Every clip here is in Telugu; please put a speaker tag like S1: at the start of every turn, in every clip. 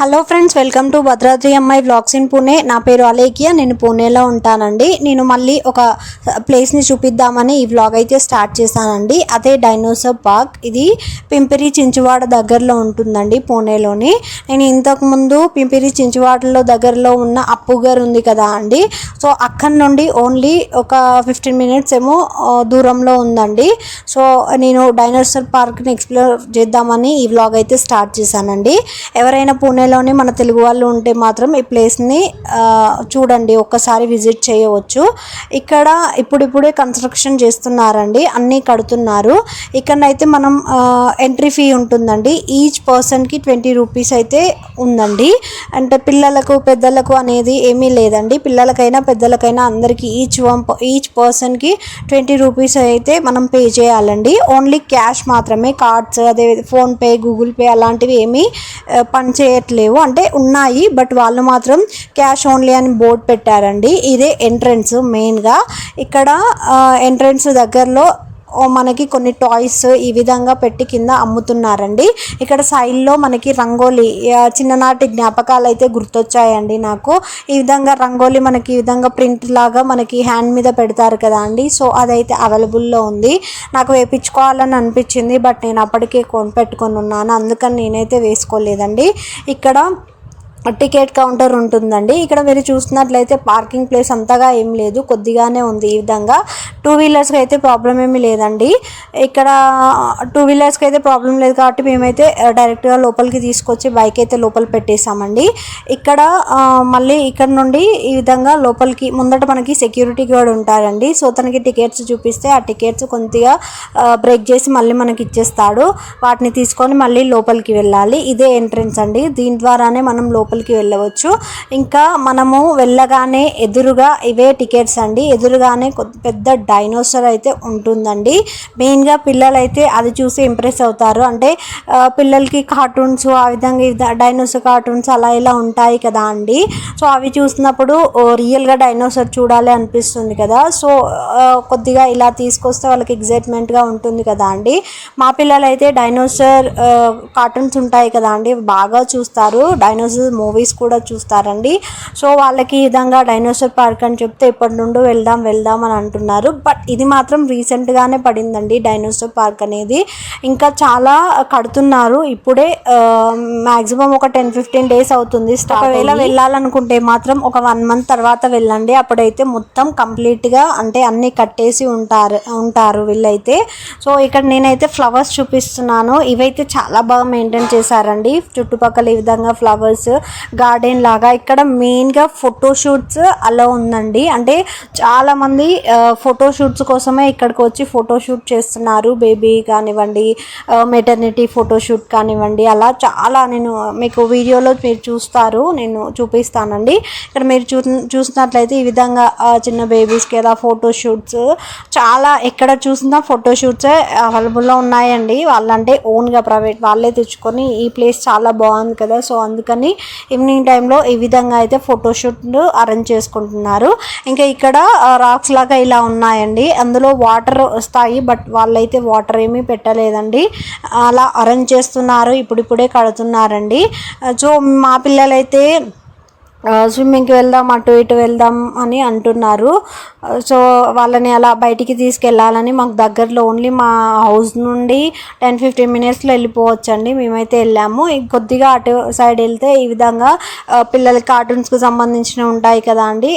S1: Hello friends welcome to Bhadradri అమ్మాయి బ్లాగ్స్ ఇన్ పూణే నా పేరు అలేకియా నేను పూణేలో ఉంటానండి. నేను మళ్ళీ ఒక ప్లేస్ని చూపిద్దామని ఈ వ్లాగ్ అయితే స్టార్ట్ చేశానండి. అదే డైనోసార్ పార్క్ ఇది పింపిరి చించువాడ దగ్గరలో ఉంటుందండి పూణేలోని నేను ఇంతకుముందు పింపిరి చించువాడలో దగ్గరలో ఉన్న అప్పుగర్ ఉంది కదా అండి. సో అక్కడి నుండి ఓన్లీ ఒక ఫిఫ్టీన్ మినిట్స్ ఏమో దూరంలో ఉందండి. సో నేను డైనోసార్ పార్క్ని ఎక్స్ప్లోర్ చేద్దామని ఈ వ్లాగ్ అయితే స్టార్ట్ చేశానండి. ఎవరైనా పూణేలోనే మన తెలుగు వాళ్ళు ఉంటే మాత్రం ఈ ప్లేస్ని చూడండి ఒక్కసారి విజిట్ చేయవచ్చు. ఇక్కడ ఇప్పుడిప్పుడే కన్స్ట్రక్షన్ చేస్తున్నారండి అన్నీ కడుతున్నారు. ఇక్కడనైతే మనం ఎంట్రీ ఫీ ఉంటుందండి. ఈచ్ పర్సన్కి ట్వంటీ రూపీస్ అయితే ఉందండి. అంటే పిల్లలకు పెద్దలకు అనేది ఏమీ లేదండి. పిల్లలకైనా పెద్దలకైనా అందరికీ ఈచ్ వన్ ఈచ్ పర్సన్కి ట్వంటీ రూపీస్ అయితే మనం పే చేయాలండి. ఓన్లీ క్యాష్ మాత్రమే కార్డ్స్ అదే ఫోన్పే గూగుల్ పే అలాంటివి ఏమీ ఆ, లేవు. అంటే ఉన్నాయి బట్ వాళ్ళు మాత్రం క్యాష్ ఓన్లీ అని బోర్డు పెట్టారండి. ఇదే ఎంట్రన్స్ మెయిన్గా. ఇక్కడ ఎంట్రన్స్ దగ్గరలో మనకి కొన్ని టాయ్స్ ఈ విధంగా పెట్టి కింద అమ్ముతున్నారండి. ఇక్కడ సైడ్లో మనకి రంగోలీ చిన్ననాటి జ్ఞాపకాలు అయితే గుర్తొచ్చాయండి నాకు. ఈ విధంగా రంగోలీ మనకి ఈ విధంగా ప్రింట్ లాగా మనకి హ్యాండ్ మీద పెడతారు కదా అండి. సో అదైతే అవైలబుల్లో ఉంది. నాకు వేపించుకోవాలని అనిపించింది బట్ నేను అప్పటికే కొనిపెట్టుకొని ఉన్నాను. అందుకని నేనైతే వేసుకోలేదండి. ఇక్కడ టికెట్ కౌంటర్ ఉంటుందండి. ఇక్కడ మీరు చూసినట్లయితే పార్కింగ్ ప్లేస్ అంతగా ఏం లేదు. కొద్దిగానే ఉంది ఈ విధంగా. టూ వీలర్స్కి అయితే ప్రాబ్లం ఏమీ లేదండి. ఇక్కడ టూ వీలర్స్కి అయితే ప్రాబ్లం లేదు కాబట్టి మేమైతే డైరెక్ట్గా లోపలికి తీసుకొచ్చి బైక్ అయితే లోపల పెట్టేసామండి ఇక్కడ మళ్ళీ ఇక్కడ నుండి ఈ విధంగా లోపలికి ముందట మనకి సెక్యూరిటీ గార్డ్ ఉంటారండి. సో తనకి టికెట్స్ చూపిస్తే ఆ టికెట్స్ కొద్దిగా బ్రేక్ చేసి మళ్ళీ మనకి ఇచ్చేస్తాడు. వాటిని తీసుకొని మళ్ళీ లోపలికి వెళ్ళాలి. ఇదే ఎంట్రన్స్ అండి. దీని ద్వారానే మనం లోపల లోపలికి వెళ్ళవచ్చు. ఇంకా మనము వెళ్ళగానే ఎదురుగా ఇవే టికెట్స్ అండి. ఎదురుగానే పెద్ద డైనోసర్ అయితే ఉంటుందండి. మెయిన్గా పిల్లలైతే అది చూసి ఇంప్రెస్ అవుతారు. అంటే పిల్లలకి కార్టూన్స్ ఆ విధంగా డైనోసార్ డైనోసర్ కార్టూన్స్ అలా ఇలా ఉంటాయి కదా అండి. సో అవి చూసినప్పుడు ఓ, రియల్గా డైనోసర్ చూడాలి అనిపిస్తుంది కదా. సో కొద్దిగా ఇలా తీసుకొస్తే వాళ్ళకి ఎగ్జైట్మెంట్గా ఉంటుంది కదా అండి. మా పిల్లలైతే డైనోసార్ డైనోసర్ కార్టూన్స్ ఉంటాయి కదా అండి. బాగా చూస్తారు. డైనోసర్ మూవీస్ కూడా చూస్తారండి. సో వాళ్ళకి ఈ విధంగా డైనోసర్ పార్క్ అని చెప్తే ఇప్పటి నుండి వెళ్దాం వెళ్దాం అని అంటున్నారు. బట్ ఇది మాత్రం రీసెంట్గానే పడిందండి డైనోసర్ పార్క్ అనేది. ఇంకా చాలా కడుతున్నారు. ఇప్పుడే మ్యాక్సిమం ఒక టెన్ ఫిఫ్టీన్ డేస్ అవుతుంది. ఒకవేళ వెళ్ళాలనుకుంటే మాత్రం ఒక వన్ మంత్ తర్వాత వెళ్ళండి. అప్పుడైతే మొత్తం కంప్లీట్గా అంటే అన్నీ కట్టేసి ఉంటారు ఉంటారు వీళ్ళైతే. సో ఇక్కడ నేనైతే ఫ్లవర్స్ చూపిస్తున్నాను. ఇవైతే చాలా బాగా మెయింటైన్ చేశారండి. చుట్టుపక్కల ఈ విధంగా ఫ్లవర్స్ గార్డెన్ లాగా. ఇక్కడ మెయిన్గా ఫోటోషూట్స్ అలా ఉందండి. అంటే చాలామంది ఫోటోషూట్స్ కోసమే ఇక్కడికి వచ్చి ఫోటోషూట్ చేస్తున్నారు. బేబీ కానివ్వండి మెటర్నిటీ ఫోటోషూట్ కానివ్వండి అలా చాలా నేను మీకు వీడియోలో మీరు చూస్తారు నేను చూపిస్తానండి. ఇక్కడ మీరు చూ చూసినట్లయితే ఈ విధంగా చిన్న బేబీస్కి అలా ఫోటోషూట్స్ చాలా ఎక్కడ చూసినా ఫోటోషూట్సే అవైలబుల్లో ఉన్నాయండి. వాళ్ళంటే ఓన్గా ప్రైవేట్ వాళ్ళే తెచ్చుకొని ఈ ప్లేస్ చాలా బాగుంది కదా. సో అందుకని ఈవినింగ్ టైంలో ఈ విధంగా అయితే ఫోటోషూట్ అరేంజ్ చేసుకుంటున్నారు. ఇంకా ఇక్కడ రాక్స్ లాగా ఇలా ఉన్నాయండి. అందులో వాటర్ వస్తాయి బట్ వాళ్ళైతే వాటర్ ఏమీ పెట్టలేదండి. అలా అరేంజ్ చేస్తున్నారు ఇప్పుడిప్పుడే కడుతున్నారండి. సో మా పిల్లలైతే స్విమ్మింగ్కి వెళ్దాం అటు ఇటు వెళ్దాం అని అంటున్నారు. సో వాళ్ళని అలా బయటికి తీసుకెళ్ళాలని మాకు దగ్గరలో ఓన్లీ మా హౌస్ నుండి టెన్ ఫిఫ్టీన్ మినిట్స్లో వెళ్ళిపోవచ్చు అండి మేమైతే వెళ్ళాము. కొద్దిగా అటు సైడ్ వెళ్తే ఈ విధంగా ఆ, పిల్లలకి కార్టూన్స్కి సంబంధించినవి ఉంటాయి కదా అండి.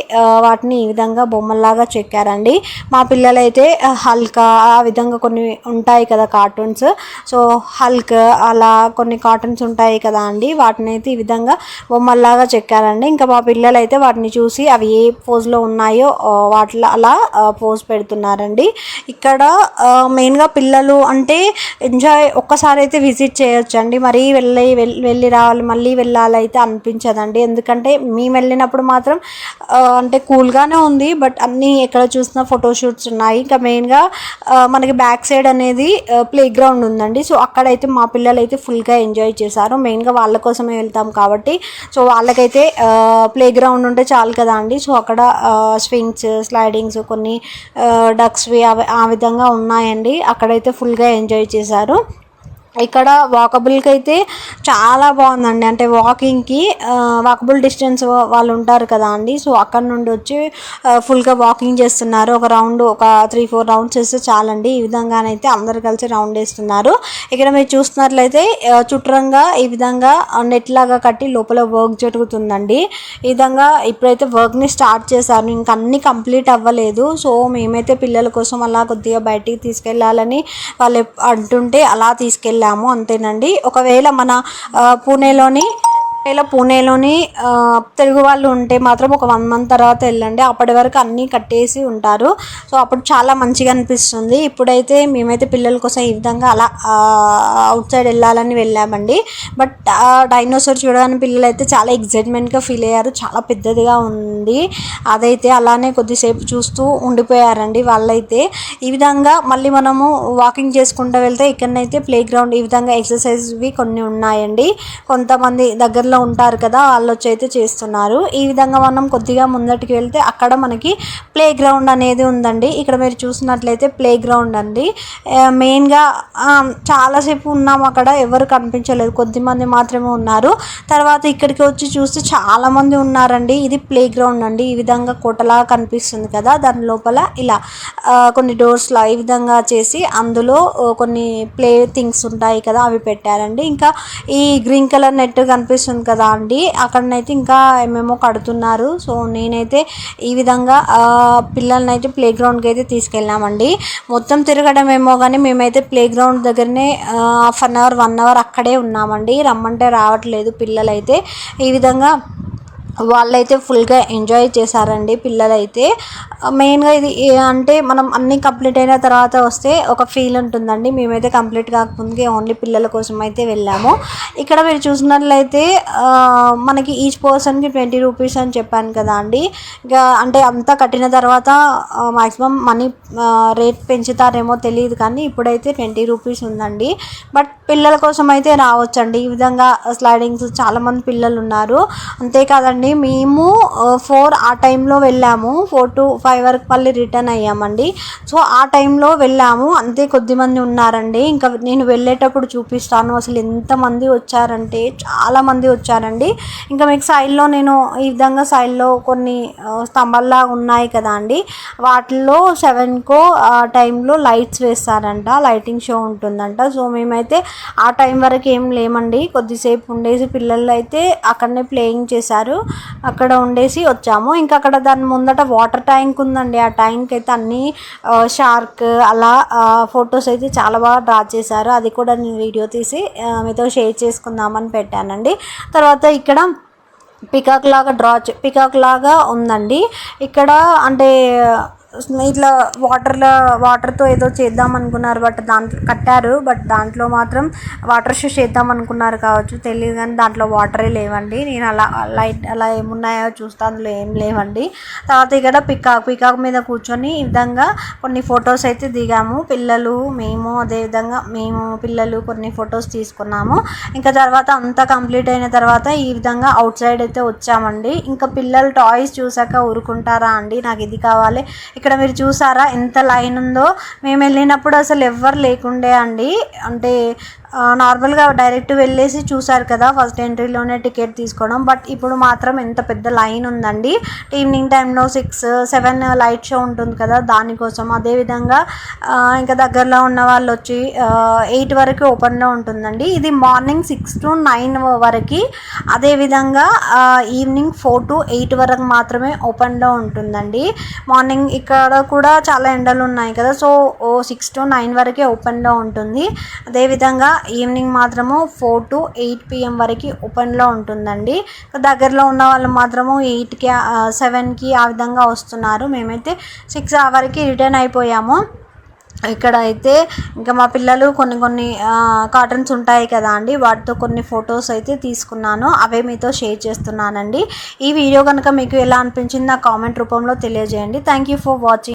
S1: వాటిని ఈ విధంగా బొమ్మల్లాగా చెక్కారండి. మా పిల్లలైతే హల్కా ఆ విధంగా కొన్ని ఉంటాయి కదా కార్టూన్స్ సో హల్క్ అలా కొన్ని కార్టూన్స్ ఉంటాయి కదా అండి. వాటిని అయితే ఈ విధంగా బొమ్మల్లాగా చెక్కారండి. ఇంకా మా పిల్లలు అయితే వాటిని చూసి అవి ఏ పోజ్లో ఉన్నాయో వాటిలో అలా పోజ్ పెడుతున్నారండి. ఇక్కడ మెయిన్గా పిల్లలు అంటే ఎంజాయ్ ఒక్కసారి అయితే విజిట్ చేయొచ్చు అండి మరీ వెళ్ళి వెళ్ళి రావాలి మళ్ళీ వెళ్ళాలి అయితే అనిపించదండి. ఎందుకంటే మేము వెళ్ళినప్పుడు మాత్రం అంటే కూల్గానే ఉంది బట్ అన్నీ ఎక్కడ చూసినా ఫోటోషూట్స్ ఉన్నాయి. ఇంకా మెయిన్గా మనకి బ్యాక్ సైడ్ అనేది ప్లే గ్రౌండ్ ఉందండి. సో అక్కడైతే మా పిల్లలు అయితే ఫుల్గా ఎంజాయ్ చేశారు. మెయిన్గా వాళ్ళ కోసమే వెళ్తాం కాబట్టి సో వాళ్ళకైతే ప్లే గ్రౌండ్ ఉంటే చాలు కదా అండి. సో అక్కడ స్వింగ్స్ స్లైడింగ్స్ కొన్ని డక్స్వి అవి ఆ విధంగా ఉన్నాయండి. అక్కడైతే ఫుల్గా ఎంజాయ్ చేశారు. ఇక్కడ వాకబుల్కి అయితే చాలా బాగుందండి. అంటే వాకింగ్కి వాకబుల్ డిస్టెన్స్ వాళ్ళు ఉంటారు కదా అండి. సో అక్కడ నుండి వచ్చి ఫుల్గా వాకింగ్ చేస్తున్నారు. ఒక రౌండ్ ఒక త్రీ ఫోర్ రౌండ్స్ వేస్తే చాలండి. ఈ విధంగానైతే అందరు కలిసి రౌండ్ వేస్తున్నారు. ఇక్కడ మీరు చూస్తున్నట్లయితే చుట్టంగా ఈ విధంగా నెట్ లాగా కట్టి లోపల వర్క్ జరుగుతుందండి. ఈ విధంగా ఇప్పుడైతే వర్క్ని స్టార్ట్ చేశారు. ఇంకా అన్ని కంప్లీట్ అవ్వలేదు. సో మేమైతే పిల్లల కోసం అలా కొద్దిగా బయటికి తీసుకెళ్ళాలని వాళ్ళు అంటుంటే అలా వెళ్ళాము అంతేనండి. ఒకవేళ మన పూణేలోని ఒకవేళ పూణేలోని తెలుగు వాళ్ళు ఉంటే మాత్రం ఒక వన్ మంత్ తర్వాత వెళ్ళండి. అప్పటి వరకు అన్నీ కట్టేసి ఉంటారు. సో అప్పుడు చాలా మంచిగా అనిపిస్తుంది. ఇప్పుడైతే మేమైతే పిల్లల కోసం ఈ విధంగా అలా అవుట్ సైడ్ వెళ్ళాలని వెళ్ళామండి. బట్ డైనోసార్ చూడగానే పిల్లలు అయితే చాలా ఎగ్జైట్మెంట్గా ఫీల్ అయ్యారు. చాలా పెద్దదిగా ఉంది. అదైతే అలానే కొద్దిసేపు చూస్తూ ఉండిపోయారండి వాళ్ళైతే. ఈ విధంగా మళ్ళీ మనము వాకింగ్ చేసుకుంటూ వెళ్తే ఇక్కడనైతే ప్లే గ్రౌండ్ ఈ విధంగా ఎక్సర్సైజ్వి కొన్ని ఉన్నాయండి. కొంతమంది దగ్గరలో ఉంటారు కదా వాళ్ళు వచ్చి అయితే చేస్తున్నారు. ఈ విధంగా మనం కొద్దిగా ముందటికి వెళ్తే అక్కడ మనకి ప్లే గ్రౌండ్ అనేది ఉందండి. ఇక్కడ మీరు చూసినట్లయితే ప్లే గ్రౌండ్ అండి మెయిన్గా చాలాసేపు ఉన్నాము అక్కడ ఎవరు కనిపించలేదు. కొద్దిమంది మాత్రమే ఉన్నారు. తర్వాత ఇక్కడికి వచ్చి చూస్తే చాలామంది ఉన్నారండి. ఇది ప్లే గ్రౌండ్ అండి. ఈ విధంగా కోటలాగా కనిపిస్తుంది కదా దాని లోపల ఇలా కొన్ని డోర్స్లా ఈ విధంగా చేసి అందులో కొన్ని ప్లే థింగ్స్ ఉంటాయి కదా అవి పెట్టారండి. ఇంకా ఈ గ్రీన్ కలర్ నెట్ కనిపిస్తుంది కదా అండి. అక్కడనైతే ఇంకా ఏమేమో కడుతున్నారు. సో నేనైతే ఈ విధంగా పిల్లలనైతే పిల్లల్ని అయితే ప్లే గ్రౌండ్కి అయితే తీసుకెళ్ళామండి. మొత్తం తిరగడం ఏమో కానీ మేమైతే ప్లే గ్రౌండ్ దగ్గరనే half an hour one hour అక్కడే ఉన్నామండి. రమ్మంటే రావట్లేదు పిల్లలైతే. ఈ విధంగా వాళ్ళైతే ఫుల్గా ఎంజాయ్ చేశారండి పిల్లలైతే. మెయిన్గా ఇది ఏ- అంటే మనం అన్నీ కంప్లీట్ అయిన తర్వాత వస్తే ఒక ఫీల్ ఉంటుందండి. మేమైతే కంప్లీట్ కాకముందుకే ఓన్లీ పిల్లల కోసం అయితే వెళ్ళాము. ఇక్కడ మీరు చూసినట్లయితే మనకి ఈచ్ పర్సన్కి ట్వంటీ రూపీస్ అని చెప్పాను కదా అండి. ఇంకా అంటే అంతా కట్టిన తర్వాత మ్యాక్సిమం మనీ రేట్ పెంచుతారేమో తెలియదు కానీ ఇప్పుడైతే ట్వంటీ రూపీస్ ఉందండి. బట్ పిల్లల కోసం అయితే రావచ్చండి. ఈ విధంగా స్లైడింగ్స్ చాలామంది పిల్లలు ఉన్నారు. అంతేకాదండి మేము ఫోర్ ఆ టైంలో వెళ్ళాము. ఫోర్ టు ఫైవ్ వరకు మళ్ళీ రిటర్న్ అయ్యామండి. సో ఆ టైంలో వెళ్ళాము. అంతే కొద్ది మంది ఉన్నారండి. ఇంకా నేను వెళ్ళేటప్పుడు చూపిస్తాను. అసలు ఎంతమంది వచ్చారంటే చాలామంది వచ్చారండి. ఇంకా మీకు సైడ్లో నేను ఈ విధంగా సైడ్లో కొన్ని స్తంభాల్లా ఉన్నాయి కదా అండి. వాటిల్లో సెవెన్కో ఆ టైంలో లైట్స్ వేస్తారంట. లైటింగ్ షో ఉంటుందంట. సో మేమైతే ఆ టైం వరకు ఏం లేమండి. కొద్దిసేపు ఉండేసి పిల్లలు అయితే అక్కడనే ప్లేయింగ్ చేశారు. అక్కడ ఉండేసి వచ్చాము. ఇంకా అక్కడ దాని ముందట వాటర్ ట్యాంక్ ఉందండి. ఆ ట్యాంక్ అయితే అన్ని షార్క్ అలా ఫొటోస్ అయితే చాలా బాగా డ్రా చేశారు. అది కూడా నేను వీడియో తీసి మీతో షేర్ చేసుకుందామని పెట్టానండి. తర్వాత ఇక్కడ పికాక్ లాగా డ్రా పికాక్ లాగా ఉందండి. ఇక్కడ అంటే ఇట్లా వాటర్లో వాటర్తో ఏదో చేద్దాం అనుకున్నారు బట్ దాంట్లో కట్టారు బట్ దాంట్లో మాత్రం వాటర్ షో చేద్దాం అనుకున్నారు కావచ్చు తెలియదు కానీ దాంట్లో వాటరే లేవండి. నేను అలా లైట్ అలా ఏమున్నాయో చూస్తే అందులో ఏం లేవండి. తర్వాత ఇక్కడ పికాక్ పికాక్ మీద కూర్చొని ఈ విధంగా కొన్ని ఫొటోస్ అయితే దిగాము. పిల్లలు మేము అదేవిధంగా మేము పిల్లలు కొన్ని ఫొటోస్ తీసుకున్నాము. ఇంకా తర్వాత అంతా కంప్లీట్ అయిన తర్వాత ఈ విధంగా అవుట్ సైడ్ అయితే వచ్చామండి. ఇంకా పిల్లలు టాయ్స్ చూసాక ఊరుకుంటారా అండి? నాకు ఇది కావాలి. ఇక్కడ మీరు చూసారా ఎంత లైన్ ఉందో? మేము వెళ్ళినప్పుడు అసలు ఎవ్వరు లేకుండే అండి. అంటే నార్మల్గా డైరెక్ట్ వెళ్ళేసి చూసారు కదా ఫస్ట్ ఎంట్రీలోనే టికెట్ తీసుకోవడం. బట్ ఇప్పుడు మాత్రం ఎంత పెద్ద లైన్ ఉందండి. ఈవినింగ్ టైంలో సిక్స్ సెవెన్ లైట్ షో ఉంటుంది కదా దానికోసం. అదేవిధంగా ఇంకా దగ్గరలో ఉన్న వాళ్ళు వచ్చి ఎయిట్ వరకు ఓపెన్లో ఉంటుందండి. ఇది మార్నింగ్ సిక్స్ టు నైన్ వరకు. అదేవిధంగా ఈవినింగ్ ఫోర్ టు ఎయిట్ వరకు మాత్రమే ఓపెన్లో ఉంటుందండి. మార్నింగ్ ఇక్కడ కూడా చాలా ఎండలు ఉన్నాయి కదా సో సిక్స్ టు నైన్ వరకే ఓపెన్లో ఉంటుంది. అదేవిధంగా ఈవినింగ్ మాత్రము ఫోర్ టు ఎయిట్ పిఎం వరకు ఓపెన్లో ఉంటుందండి. దగ్గరలో ఉన్న వాళ్ళు మాత్రము ఎయిట్కి సెవెన్కి ఆ విధంగా వస్తున్నారు. మేమైతే సిక్స్ అవర్కి రిటర్న్ అయిపోయాము. ఇక్కడ అయితే ఇంకా మా పిల్లలు కొన్ని కొన్ని కాటన్స్ ఉంటాయి కదా అండి. వాటితో కొన్ని ఫొటోస్ అయితే తీసుకున్నాను. అవే మీతో షేర్ చేస్తున్నానండి. ఈ వీడియో కనుక మీకు ఎలా అనిపించింది నా కామెంట్ రూపంలో తెలియజేయండి. Thank you for watching.